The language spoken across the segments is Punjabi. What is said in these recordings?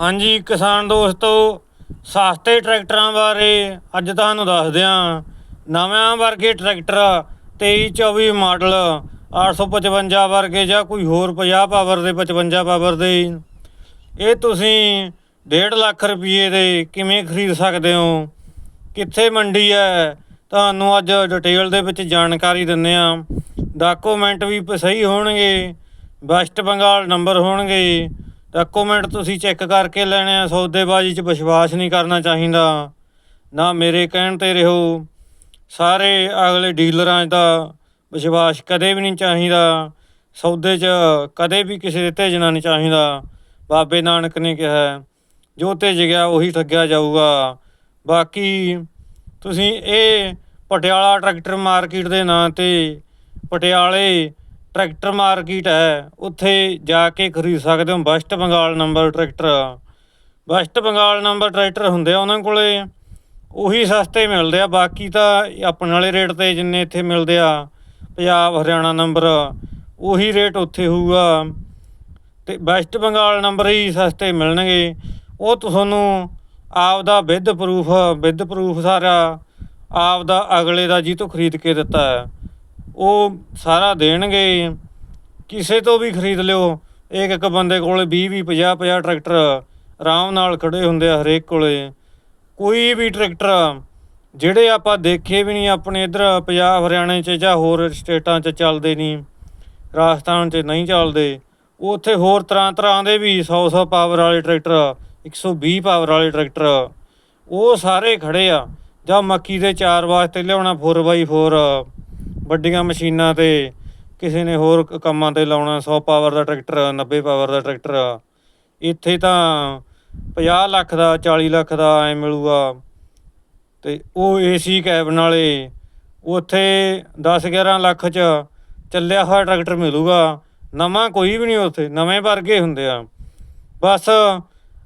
ਹਾਂਜੀ, ਕਿਸਾਨ ਦੋਸਤੋ, ਸਸਤੇ ਟਰੈਕਟਰਾਂ ਬਾਰੇ ਅੱਜ ਤੁਹਾਨੂੰ ਦੱਸਦੇ ਹਾਂ ਨਵੇਂ ਵਰਗੇ ਟਰੈਕਟਰ 23 24 ਮਾਡਲ 855 ਵਰਗੇ ਜਾਂ ਕੋਈ ਹੋਰ 50 ਪਾਵਰ ਦੇ 55 ਪਾਵਰ ਦੇ। ਇਹ ਤੁਸੀਂ 1.5 ਲੱਖ ਰੁਪਏ ਦੇ ਕਿਵੇਂ ਖਰੀਦ ਸਕਦੇ ਹੋ? ਕਿੱਥੇ ਮੰਡੀ ਹੈ? ਤੁਹਾਨੂੰ ਅੱਜ ਡਿਟੇਲ ਦੇ ਵਿੱਚ ਜਾਣਕਾਰੀ ਦਿੰਦੇ ਆ ਡਾਕੂਮੈਂਟ ਵੀ ਸਹੀ ਹੋਣਗੇ ਵੈਸਟ ਬੰਗਾਲ ਨੰਬਰ ਹੋਣਗੇ। ਡਾਕੂਮੈਂਟ ਤੁਸੀਂ ਚੈੱਕ ਕਰਕੇ ਲੈਣੇ ਆ, ਸੌਦੇਬਾਜ਼ੀ 'ਚ ਵਿਸ਼ਵਾਸ ਨਹੀਂ ਕਰਨਾ ਚਾਹੀਦਾ। ਨਾ ਮੇਰੇ ਕਹਿਣ ਤੇ ਰਹੋ। ਸਾਰੇ ਅਗਲੇ ਡੀਲਰਾਂ ਦਾ ਵਿਸ਼ਵਾਸ ਕਦੇ ਵੀ ਨਹੀਂ ਚਾਹੀਦਾ। ਸੌਦੇ 'ਚ ਕਦੇ ਵੀ ਕਿਸੇ ਦੇ ਭੇਜਣਾ ਨਹੀਂ ਚਾਹੀਦਾ। ਬਾਬੇ ਨਾਨਕ ਨੇ ਕਿਹਾ, ਜੋ ਭੇਜ ਗਿਆ ਉਹੀ ਠੱਗਿਆ ਜਾਊਗਾ। ਬਾਕੀ ਤੁਸੀਂ ਇਹ ਪਟਿਆਲਾ ਟਰੈਕਟਰ ਮਾਰਕੀਟ ਦੇ ਨਾਂ ਤੇ ਪਟਿਆਲੇ ਟਰੈਕਟਰ ਮਾਰਕੀਟ ਹੈ। ਉੱਥੇ ਜਾ ਕੇ ਖਰੀਦ ਸਕਦੇ ਹੋ। West Bengal number tractor. West Bengal number tractor ਹੁੰਦੇ ਆ ਉਹਨਾਂ ਕੋਲੇ। ਉਹੀ ਸਸਤੇ ਮਿਲਦੇ ਆ। ਬਾਕੀ ਤਾਂ ਆਪਣੇ ਵਾਲੇ ਰੇਟ ਤੇ ਜਿੰਨੇ ਇੱਥੇ ਮਿਲਦੇ ਆ, ਪੰਜਾਬ, ਹਰਿਆਣਾ ਨੰਬਰ, ਉਹੀ ਰੇਟ ਉੱਥੇ ਹੋਊਗਾ। ਤੇ ਵੈਸਟ ਬੰਗਾਲ ਨੰਬਰ ਹੀ ਸਸਤੇ ਮਿਲਣਗੇ। ਉਹ ਤੁਹਾਨੂੰ ਆਪ ਦਾ ਵਿਦ ਪ੍ਰੂਫ ਵਿਦ ਪ੍ਰੂਫ ਸਾਰਾ ਆਪ ਦਾ ਅਗਲੇ ਦਾ ਜੀ ਤੋਂ ਖਰੀਦ ਕੇ ਦਿੱਤਾ ਹੈ। ਉਹ ਸਾਰਾ ਦੇਣਗੇ ਕਿਸੇ ਤੋਂ ਵੀ ਖਰੀਦ ਲਿਓ। ਇੱਕ ਇੱਕ ਬੰਦੇ ਕੋਲ 20 20 50 50 ਟਰੈਕਟਰ ਆਰਾਮ ਨਾਲ ਖੜੇ ਹੁੰਦੇ ਆ ਹਰੇਕ ਕੋਲੇ। ਕੋਈ ਵੀ ਟਰੈਕਟਰ ਜਿਹੜੇ ਆਪਾਂ ਦੇਖੇ ਵੀ ਨਹੀਂ, ਆਪਣੇ ਇਧਰ ਪੰਜਾਬ, ਹਰਿਆਣੇ 'ਚ ਜਾਂ ਹੋਰ ਸਟੇਟਾਂ 'ਚ ਚੱਲਦੇ ਨਹੀਂ, ਰਾਜਸਥਾਨ 'ਚ ਨਹੀਂ ਚੱਲਦੇ, ਉੱਥੇ ਹੋਰ ਤਰ੍ਹਾਂ ਤਰ੍ਹਾਂ ਦੇ ਵੀ 100 100 ਪਾਵਰ ਵਾਲੇ ਟਰੈਕਟਰ 120 ਪਾਵਰ ਵਾਲੇ ਟਰੈਕਟਰ, ਉਹ ਸਾਰੇ ਖੜੇ ਆ। ਜਾਂ ਮੱਕੀ ਦੇ ਚਾਰ ਵਾਸਤੇ ਲਿਆਉਣਾ 4x4 ਵੱਡੀਆਂ ਮਸ਼ੀਨਾਂ ਤੇ ਕਿਸੇ ਨੇ ਹੋਰ ਕੰਮਾਂ ਤੇ ਲਾਉਣਾ 100 ਪਾਵਰ ਦਾ ਟਰੈਕਟਰ 90 ਪਾਵਰ ਦਾ ਟਰੈਕਟਰ। ਇੱਥੇ ਤਾਂ 50 ਲੱਖ ਦਾ 40 ਲੱਖ ਦਾ ਐ ਮਿਲੂਗਾ। ਤੇ ਉਹ ਏਸੀ ਕੈਬਨ ਵਾਲੇ ਉੱਥੇ 10 11 ਲੱਖ ਚ ਚੱਲਿਆ ਹੋਇਆ ਟਰੈਕਟਰ ਮਿਲੂਗਾ। ਨਵਾਂ ਕੋਈ ਵੀ ਨਹੀਂ ਉੱਥੇ, ਨਵੇਂ ਵਰਗੇ ਹੁੰਦੇ ਆ। ਬਸ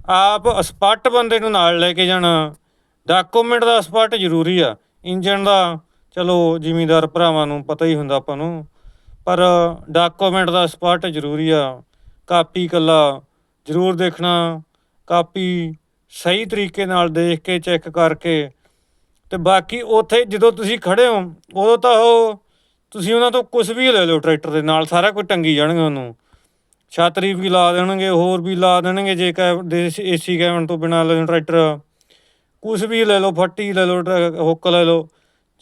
ਆਪ ਸਪੱਟ ਬੰਦੇ ਨੂੰ ਨਾਲ ਲੈ ਕੇ ਜਾਣਾ। ਡਾਕੂਮੈਂਟ ਦਾ ਸਪੱਟ ਜ਼ਰੂਰੀ ਆ। ਇੰਜਨ ਦਾ ਚਲੋ ਜ਼ਿਮੀਂਦਾਰ ਭਰਾਵਾਂ ਨੂੰ ਪਤਾ ਹੀ ਹੁੰਦਾ ਆਪਾਂ ਨੂੰ, ਪਰ ਡਾਕੂਮੈਂਟ ਦਾ ਸਪਾਟ ਜ਼ਰੂਰੀ ਆ। ਕਾਪੀ ਕੱਲਾ ਜ਼ਰੂਰ ਦੇਖਣਾ, ਕਾਪੀ ਸਹੀ ਤਰੀਕੇ ਨਾਲ ਦੇਖ ਕੇ, ਚੈੱਕ ਕਰਕੇ ਤੇ ਬਾਕੀ ਉੱਥੇ ਜਦੋਂ ਤੁਸੀਂ ਖੜੇ ਹੋ, ਉਦੋਂ ਤਾਂ ਉਹ ਤੁਸੀਂ ਉਹਨਾਂ ਤੋਂ ਕੁਝ ਵੀ ਲੈ ਲਓ ਟਰੈਕਟਰ ਦੇ ਨਾਲ, ਸਾਰਾ ਕੁਝ ਟੰਗੀ ਜਾਣਗੇ ਉਹਨੂੰ। ਛਾਤਰੀ ਵੀ ਲਾ ਦੇਣਗੇ, ਹੋਰ ਵੀ ਲਾ ਦੇਣਗੇ, ਜੇ ਕੈ ਏਸੀ ਕੈਬਨ ਤੋਂ ਬਿਨਾਂ ਲੈ ਟਰੈਕਟਰ। ਕੁਝ ਵੀ ਲੈ ਲਓ, ਫੱਟੀ ਲੈ ਲਓ, ਟਰੈ- ਹੁੱਕ ਲੈ ਲਓ।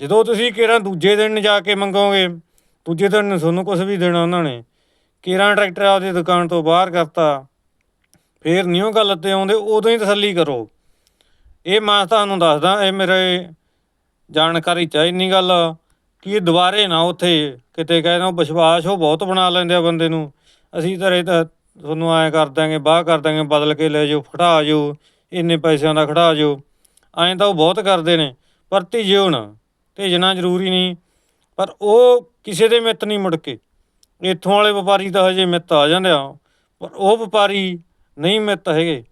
ਜਦੋਂ ਤੁਸੀਂ ਕਿਹੜਾ ਦੂਜੇ ਦਿਨ ਜਾ ਕੇ ਮੰਗੋਗੇ, ਦੂਜੇ ਦਿਨ ਤੁਹਾਨੂੰ ਕੁਝ ਵੀ ਦੇਣਾ ਉਹਨਾਂ ਨੇ। ਕਿਹੜਾ ਟਰੈਕਟਰ ਆਪਦੀ ਦੁਕਾਨ ਤੋਂ ਬਾਹਰ ਕਰਤਾ, ਫੇਰ ਨਹੀਂ ਗੱਲ ਤੇ ਆਉਂਦੇ ਉਦੋਂ ਹੀ ਤਸੱਲੀ ਕਰੋ। ਇਹ ਮੈਂ ਤੁਹਾਨੂੰ ਦੱਸਦਾ, ਇਹ ਮੇਰੇ ਜਾਣਕਾਰੀ ਚ ਇੰਨੀ ਗੱਲ ਕਿ ਦੁਬਾਰੇ ਨਾ ਉੱਥੇ ਕਿਤੇ ਕਹਿੰਦਾ ਵਿਸ਼ਵਾਸ ਉਹ ਬਹੁਤ ਬਣਾ ਲੈਂਦੇ ਆ ਬੰਦੇ ਨੂੰ। ਅਸੀਂ ਤਾਂ ਇਹ ਤਾਂ ਤੁਹਾਨੂੰ ਐਂ ਕਰ ਦਾਂਗੇ ਬਾਹ ਕਰ ਦਾਂਗੇ ਬਦਲ ਕੇ ਲੈ ਜਾਓ, ਖੜਾ ਜਾਓ, ਇੰਨੇ ਪੈਸਿਆਂ ਦਾ ਖੜਾ ਜਾਓ। ਐਂ ਤਾਂ ਉਹ ਬਹੁਤ ਕਰਦੇ ਨੇ, ਪਰ ਧੀਜਿਓ ਨਾ ਭੇਜਣਾ ਜ਼ਰੂਰੀ ਨਹੀਂ। ਪਰ ਉਹ ਕਿਸੇ ਦੇ ਮਿੱਤ ਨਹੀਂ ਮੁੜ ਕੇ। ਇੱਥੋਂ ਵਾਲੇ ਵਪਾਰੀ ਤਾਂ ਹਜੇ ਮਿੱਤ ਆ ਜਾਂਦੇ ਆ। ਪਰ ਉਹ ਵਪਾਰੀ ਨਹੀਂ ਮਿੱਤ ਹੈਗੇ।